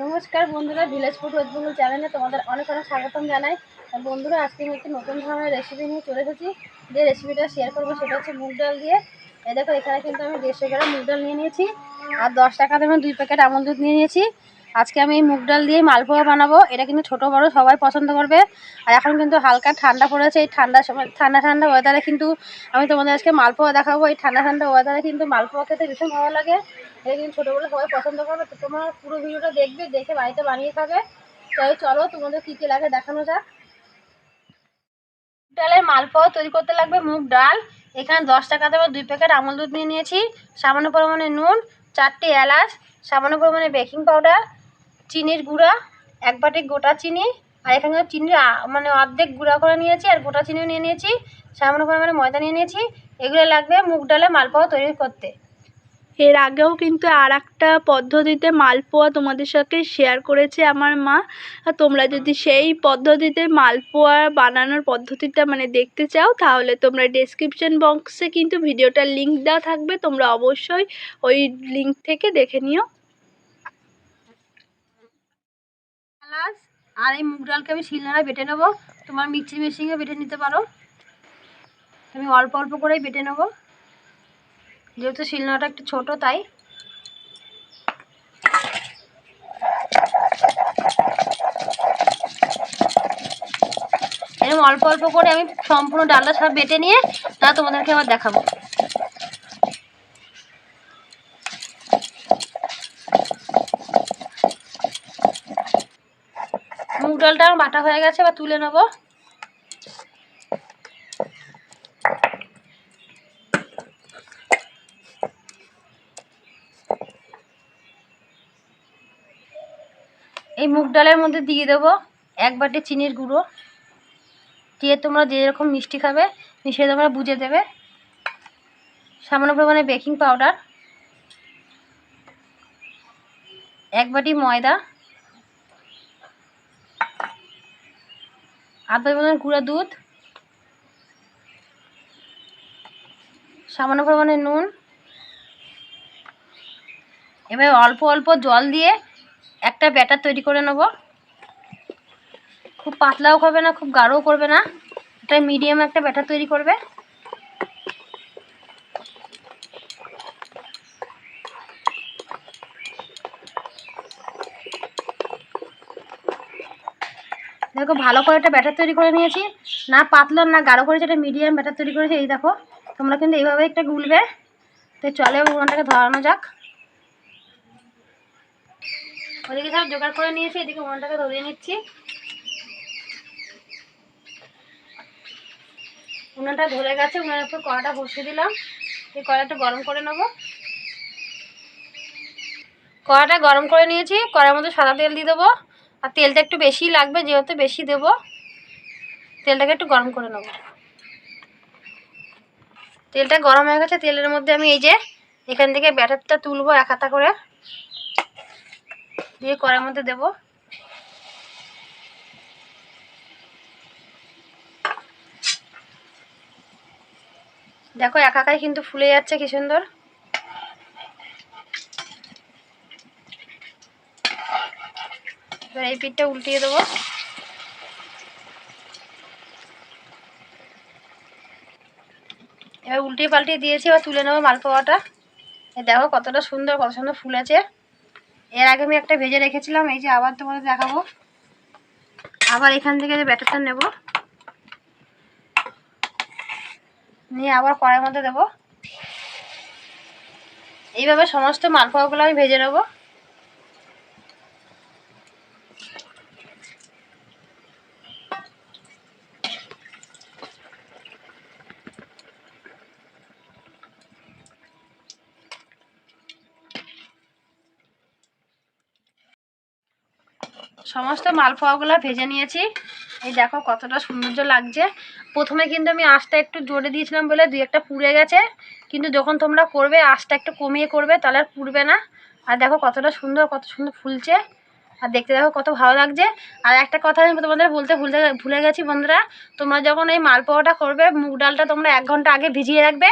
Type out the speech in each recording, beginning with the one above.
নমস্কার বন্ধুরা village food waste Bengal চ্যানেলে তোমাদের অনেক অনেক স্বাগতম জানাই। বন্ধুরা, আজকে আমি একটি নতুন ধরনের রেসিপি নিয়ে চলে এসেছি। যে রেসিপিটা শেয়ার করব সেটা হচ্ছে মুগ ডাল দিয়ে। এই দেখো, এখানে কিন্তু আমি দেড়শো গ্রাম মুগ ডাল নিয়ে নিয়েছি। আর দশ টাকা দামে দুই প্যাকেট আমল দুধ নিয়ে নিয়েছি। আজকে আমি এই মুগ ডাল দিয়ে মালপোয়া বানাবো। এটা কিন্তু ছোটো, বড়, সবাই পছন্দ করবে। আর এখন কিন্তু হালকা ঠান্ডা পড়েছে। এই ঠান্ডার সময়, ঠান্ডা ঠান্ডা ওয়েদারে কিন্তু আমি তোমাদের আজকে মালপোয়া দেখাবো। এই ঠান্ডা ঠান্ডা ওয়েদারে কিন্তু মালপোয়া খেতে ভীষণ ভালো লাগে। এটা কিন্তু ছোটো বড় সবাই পছন্দ করবে। তো তোমরা পুরো ভিডিওটা দেখবে, দেখে বাড়িতে বানিয়ে খাবে। তাই চলো তোমাদের কী কী লাগে দেখানো যাক। ডালের মালপোয়া তৈরি করতে লাগবে মুগ ডাল। এখানে দশ টাকা দেবো দুই প্যাকেট আমল দুধ নিয়ে নিয়েছি। সামান্য পরিমাণে নুন, চারটি এলাচ, সামান্য পরিমাণে বেকিং পাউডার চিনির গুঁড়া, এক বাটি গোটা চিনি, আর এখানে চিনি আ- মানে অর্ধেক গুঁড়া করে নিয়েছি, আর গোটা চিনিও নিয়ে নিয়েছি, সামান্য পরিমাণে ময়দা নিয়ে নিয়েছি, এগুলো লাগবে মুগ ডালে মালপোয়া তৈরি করতে। এর আগেও কিন্তু আর একটা পদ্ধতিতে মালপোয়া তোমাদের সাথে শেয়ার করেছে আমার মা। তোমরা যদি সেই পদ্ধতিতে মালপোয়া বানানোর পদ্ধতিটা মানে দেখতে চাও, তাহলে তোমরা ডেসক্রিপশন বক্সে কিন্তু ভিডিওটার লিঙ্ক দেওয়া থাকবে, তোমরা অবশ্যই ওই লিঙ্ক থেকে দেখে নিও। এলাচ আর এই মুগ ডালকে আমি শিলনোড়ায় বেটে নেব। তোমার মিক্সি মেশিনে বেটে নিতে পারো। আমি অল্প অল্প করেই বেটে নেব। যেহেতু শিলনোড়াটা একটু ছোট, তাই। এরকম অল্প অল্প করে আমি সম্পূর্ণ ডালটা সব বেটে নিয়ে তা তোমাদেরকে আবার দেখাবো মুগ ডালটা আমার বাটা হয়ে গেছে, এবার তুলে নেব। এই মুগ ডালের মধ্যে দিয়ে দেবো এক বাটি চিনির গুঁড়ো। দিয়ে তোমরা যে যেরকম মিষ্টি খাবে মিশিয়ে তোমরা বুঝে দেবে। সামান্য পরিমাণে বেকিং পাউডার। এক বাটি ময়দা। আধা পরিমাণ গুঁড়া, দুধ। সামান্য পরিমাণে নুন। এবার অল্প অল্প জল দিয়ে একটা ব্যাটার তৈরি করে নেব। খুব পাতলাও করবে না, খুব গাঢ়ও করবে না। এটা মিডিয়াম একটা ব্যাটার তৈরি করবে। দেখো, ভালো করে একটা ব্যাটার তৈরি করে নিয়েছি। না পাতলা, না গাঢ় করেছে, একটা মিডিয়াম ব্যাটার তৈরি করেছি। এই দেখো, তোমরা কিন্তু এইভাবে একটা গুলবে। তো চলে উনানটাকে ধরানো যাক। ওদিকে সব জোগাড় করে নিয়েছি, এদিকে উনানটাকে ধরিয়ে নিচ্ছি। উনানটা ধরে গেছে উনানের উপর কড়াটা বসিয়ে দিলাম। এই কড়াটা গরম করে নেব। কড়াটা গরম করে নিয়েছি কড়ার মধ্যে সাদা তেল দিয়ে দেবো। আর তেলটা একটু বেশি লাগবে, যেহেতু বেশি দেবো। তেলটাকে একটু গরম করে নেব। তেলটা গরম হয়ে গেছে, তেলের মধ্যে আমি এই যে এখান থেকে ব্যাটারটা তুলবো এক হাতা করে। দিয়ে কড়ার মধ্যে দেবো। দেখো একাকাই কিন্তু ফুলে যাচ্ছে, কি সুন্দর। পিঠটা উল্টিয়ে দেবো। এবার উল্টিয়ে পাল্টিয়ে দিয়েছি, এবার তুলে নেব মালপোয়াটা। দেখো কতটা সুন্দর, কত সুন্দর ফুল আছে। এর আগে আমি একটা ভেজে রেখেছিলাম, এই যে আবার তোমাদের দেখাবো। আবার এখান থেকে যে ব্যাটারটা নেব। নিয়ে আবার কড়াইয়ের মধ্যে দেবো। এইভাবে সমস্ত মালপোয়াগুলো আমি ভেজে নেব। সমস্ত মালপোয়াগুলো ভেজে নিয়েছি। এই দেখো কতটা সৌন্দর্য লাগছে। প্রথমে কিন্তু আমি আঁচটা একটু জোরে দিয়েছিলাম বলে দুই একটা পুড়ে গেছে। কিন্তু যখন তোমরা করবে, আঁচটা একটু কমিয়ে করবে, তাহলে আর পুড়বে না। আর দেখো কতটা সুন্দর, কত সুন্দর ফুলছে। আর দেখতে দেখো কত ভালো লাগছে। আর একটা কথা আমি তোমাদের বলতে ভুলতে ভুলে গেছি বন্ধুরা। তোমরা যখন এই মালপোয়াটা করবে, মুগ ডালটা তোমরা এক ঘণ্টা আগে ভিজিয়ে রাখবে।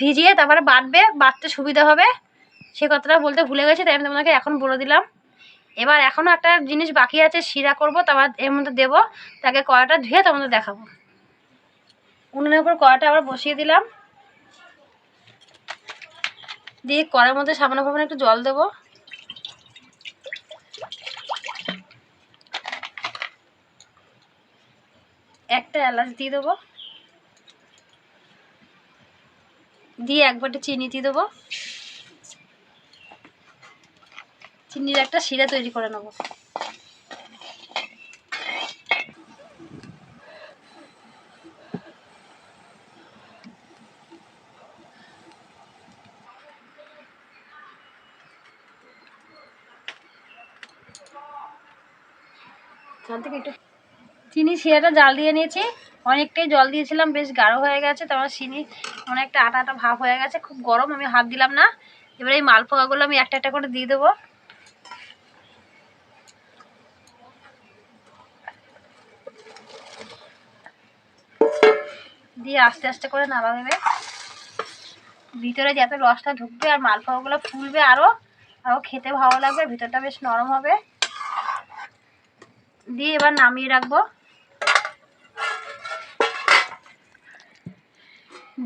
ভিজিয়ে তারপরে বাটবে, বাটতে সুবিধা হবে। সে কথাটা বলতে ভুলে গেছি, তাই আমি তোমাকে এখন বলে দিলাম। এবার এখনও একটা জিনিস বাকি আছে, শিরা করব, তারপর এর মধ্যে দেবো, তাকে কড়াটা ধুয়ে তোমাদের দেখাবো। উনুনের উপর কড়াটা আবার বসিয়ে দিলাম। দিয়ে কড়ার মধ্যে সামান্য পরিমাণে একটু জল দেবো। একটা এলাচ দিয়ে দেবো। দিয়ে এক বাটি চিনি দিয়ে দেবো। চিনির একটা শিরা তৈরি করে নেব। চিনি শিরাটা জাল দিয়ে নিয়েছি। অনেকটাই জল দিয়েছিলাম, বেশ গাঢ় হয়ে গেছে। তারপর চিনি অনেকটা আটা আটা ভাব হয়ে গেছে। খুব গরম, আমি হাত দিলাম না। এবার এই মালপোয়াগুলো আমি একটা একটা করে দিয়ে দেবো। দিয়ে আস্তে আস্তে করে নাড়া দেবে ভিতরে যাতে রসটা ঢুকবে আর মালপোয়াগুলো ফুলবে আরও আরও খেতে ভালো লাগবে, ভিতরটা বেশ নরম হবে। দিয়ে এবার নামিয়ে রাখব।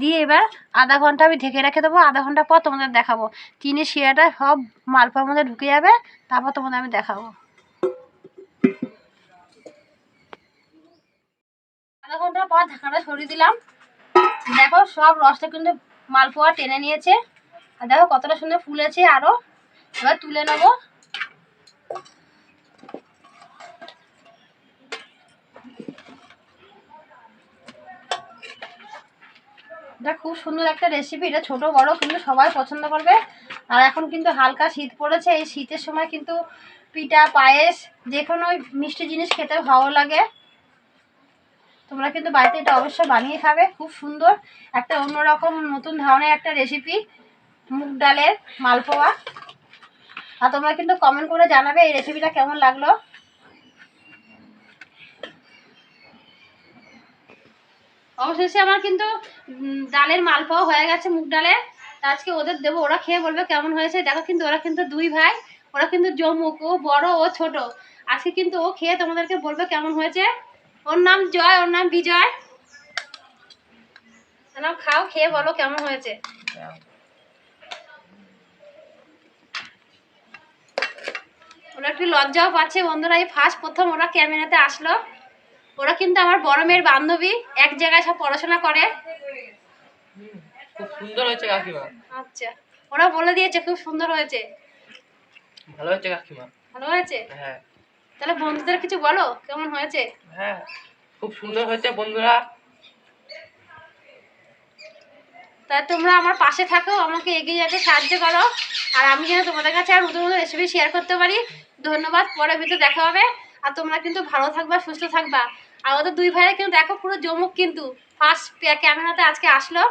দিয়ে এবার আধা ঘণ্টা আমি ঢেকে রেখে দেবো, আধা ঘণ্টা পর তোমাদের দেখাবো। চিনি শিরাটা সব মালপোয়ার মধ্যে ঢুকে যাবে, তারপর তোমাদের আমি দেখাবো আধা ঘণ্টা পর ঢাকাটা সরিয়ে দিলাম। দেখো, সব রসটা কিন্তু মালপোয়া টেনে নিয়েছে। আর দেখো, কতটা সুন্দর ফুলেছে আরও এবার তুলে নেব। এটা খুব সুন্দর একটা রেসিপি এটা ছোট, বড়, কিন্তু সবাই পছন্দ করবে। আর এখন কিন্তু হালকা শীত পড়েছে, এই শীতের সময় কিন্তু পিঠা, পায়েস যে কোনো মিষ্টি জিনিস খেতে ভালো লাগে। তোমরা কিন্তু বাড়িতে এটা অবশ্যই বানিয়ে খাবে, খুব সুন্দর। একটা অন্যরকম নতুন ধরনের একটা রেসিপি মুগ ডালের মালপোয়া। আর তোমরা কিন্তু কমেন্ট করে জানাবে এই রেসিপিটা কেমন লাগল। অবশেষে আমার কিন্তু ডালের মালপোয়া হয়ে গেছে মুগ ডালে। আজকে ওদের দেবো, ওরা খেয়ে বলবে কেমন হয়েছে। দেখো কিন্তু ওরা কিন্তু দুই ভাই, ওরা কিন্তু জমুক ও বড়, ও ছোট। আজকে কিন্তু ও খেয়ে তোমাদেরকে বলবে কেমন হয়েছে। ওর নাম জয় ওর নাম বিজয়। নাও খাও খেয়ে বলো কেমন হয়েছে। ওরা একটু লজ্জাও পাচ্ছে বন্ধুরা এই ফার্স্ট প্রথম ওরা ক্যামেরাতে আসলো। ওরা কিন্তু আমার বড় মেয়ের বান্ধবী এক জায়গায় সব পড়াশোনা করে। খুব সুন্দর হয়েছে কাকিমা। আচ্ছা ওরা বলে দিয়েছে খুব সুন্দর হয়েছে। ভালো হয়েছে কাকিমা। ভালো হয়েছে? হ্যাঁ। তাহলে বন্ধুদের কিছু বলো কেমন হয়েছে? হ্যাঁ খুব সুন্দর হয়েছে বন্ধুরা। তা তোমরা আমার পাশে থাকো আমাকে এগিয়ে যেতে সাহায্য করো। আর আমি যেন তোমাদের কাছে আর নতুন নতুন রেসিপি শেয়ার করতে পারি। ধন্যবাদ পরে ভিতরে দেখা হবে। আর তোমরা কিন্তু ভালো থাকবা সুস্থ থাকবা। আর ওদের দুই ভাইয়ের কিন্তু দেখো পুরো জমুক কিন্তু। ফার্স্ট ক্যামেরাতে আজকে আসলো।